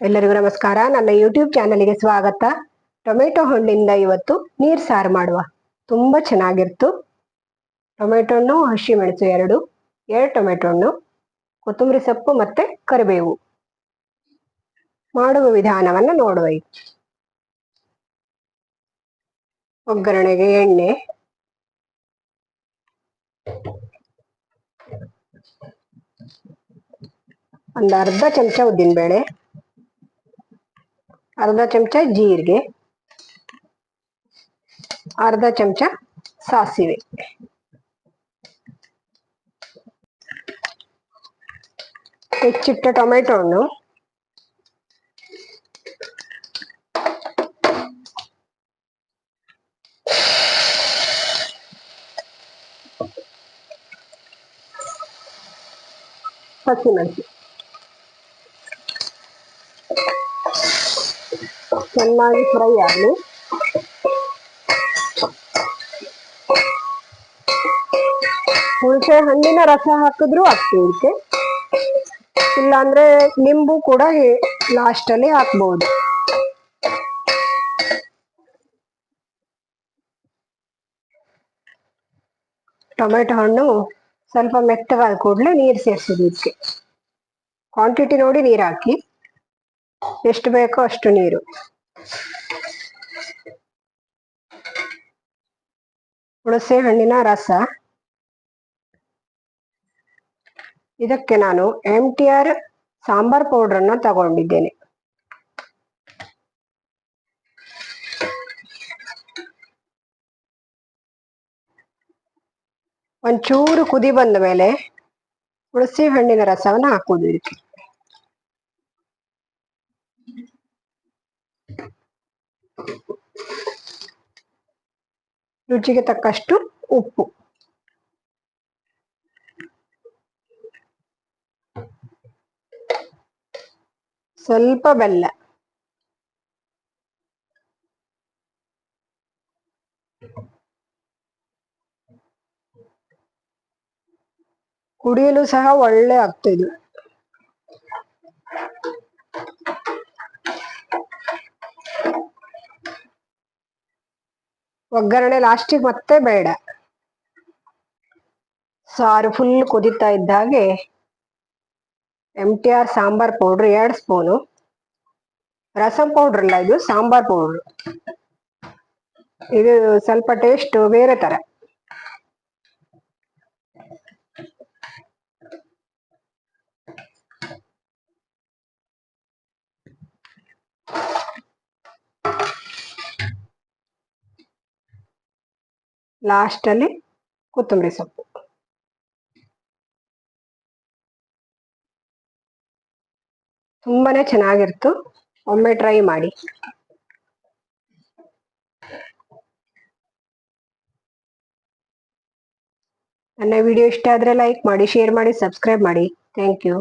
ಎಲ್ಲರಿಗೂ ನಮಸ್ಕಾರ. ನನ್ನ ಯೂಟ್ಯೂಬ್ ಚಾನಲ್ಗೆ ಸ್ವಾಗತ. ಟೊಮೆಟೊ ಹಣ್ಣಿಂದ ಇವತ್ತು ನೀರ್ ಸಾರು ಮಾಡುವ. ತುಂಬಾ ಚೆನ್ನಾಗಿರ್ತು. ಟೊಮೆಟೊ ಹಣ್ಣು ಹಸಿಮೆಣಸು ಎರಡು ಎರಡು ಟೊಮೆಟೊ ಹಣ್ಣು, ಕೊತ್ತಂಬರಿ ಸೊಪ್ಪು ಮತ್ತೆ ಕರಿಬೇವು. ಮಾಡುವ ವಿಧಾನವನ್ನ ನೋಡುವ ಒಗ್ಗರಣೆಗೆ ಎಣ್ಣೆ. ಒಂದು ಅರ್ಧ ಚಮಚ ಉದ್ದಿನಬೇಳೆ. ಅರ್ಧ ಚಮಚ ಜೀರಿಗೆ ಅರ್ಧ ಚಮಚ ಸಾಸಿವೆ. ಹೆಚ್ಚಿಟ್ಟ ಟೊಮೆಟೊ ಹಣ್ಣು ಹಸಿಮೆಣಸು ಚೆನ್ನಾಗಿ ಫ್ರೈ ಆಗಲಿ. ಹುಣಸೆ ಹಣ್ಣಿನ ರಸ ಹಾಕಿದ್ರು ಆಗ್ತದೆ ಇದಕ್ಕೆ ಇಲ್ಲಾಂದ್ರೆ ನಿಂಬು ಕೂಡ ಲಾಸ್ಟಲ್ಲಿ ಹಾಕ್ಬಹುದು ಟೊಮೆಟೊ ಹಣ್ಣು ಸ್ವಲ್ಪ ಮೆತ್ತಗಾದ ಕೂಡಲೇ ನೀರು ಸೇರಿಸೋದು ಇದಕ್ಕೆ ಕ್ವಾಂಟಿಟಿ ನೋಡಿ ನೀರು ಹಾಕಿ. ಎಷ್ಟು ಬೇಕೋ ಅಷ್ಟು ನೀರು. ಹುಣಸೆ ಹಣ್ಣಿನ ರಸ. ಇದಕ್ಕೆ ನಾನು M T R sambar powder ಅನ್ನ ತಗೊಂಡಿದ್ದೇನೆ. ಒಂಚೂರು ಕುದಿ ಬಂದ ಮೇಲೆ ಹುಣಸೆ ಹಣ್ಣಿನ ರಸವನ್ನು ಹಾಕುವುದು ಇದಕ್ಕೆ. ರುಚಿಗೆ ತಕ್ಕಷ್ಟು ಉಪ್ಪು. ಸ್ವಲ್ಪ ಬೆಲ್ಲ. ಕುಡಿಯಲು ಸಹ ಒಳ್ಳೆ ಆಗ್ತದೆ ಒಗ್ಗರಣೆ ಲಾಸ್ಟಿಗೆ ಮತ್ತೆ ಬೇಡ. ಸಾರು ಫುಲ್ ಕುದಿತಾ ಇದ್ದಾಗೆ M T R sambar powder ಎರಡು ಸ್ಪೂನು ರಸಂ ಪೌಡ್ರ್ ಇಲ್ಲ ಇದು, ಸಾಂಬಾರ್ ಪೌಡ್ರ್ ಇದು ಸ್ವಲ್ಪ ಟೇಸ್ಟ್ ಬೇರೆ ತರ. ಲಾಸ್ಟ್ ಅಲ್ಲಿ ಕೊತ್ತಂಬರಿ ಸೊಪ್ಪು. ತುಂಬಾನೇ ಚೆನ್ನಾಗಿರ್ತು. ಒಮ್ಮೆ ಟ್ರೈ ಮಾಡಿ. ನನ್ನ ವಿಡಿಯೋ ಇಷ್ಟ ಆದ್ರೆ ಲೈಕ್ ಮಾಡಿ ಶೇರ್ ಮಾಡಿ ಸಬ್ಸ್ಕ್ರೈಬ್ ಮಾಡಿ. Thank you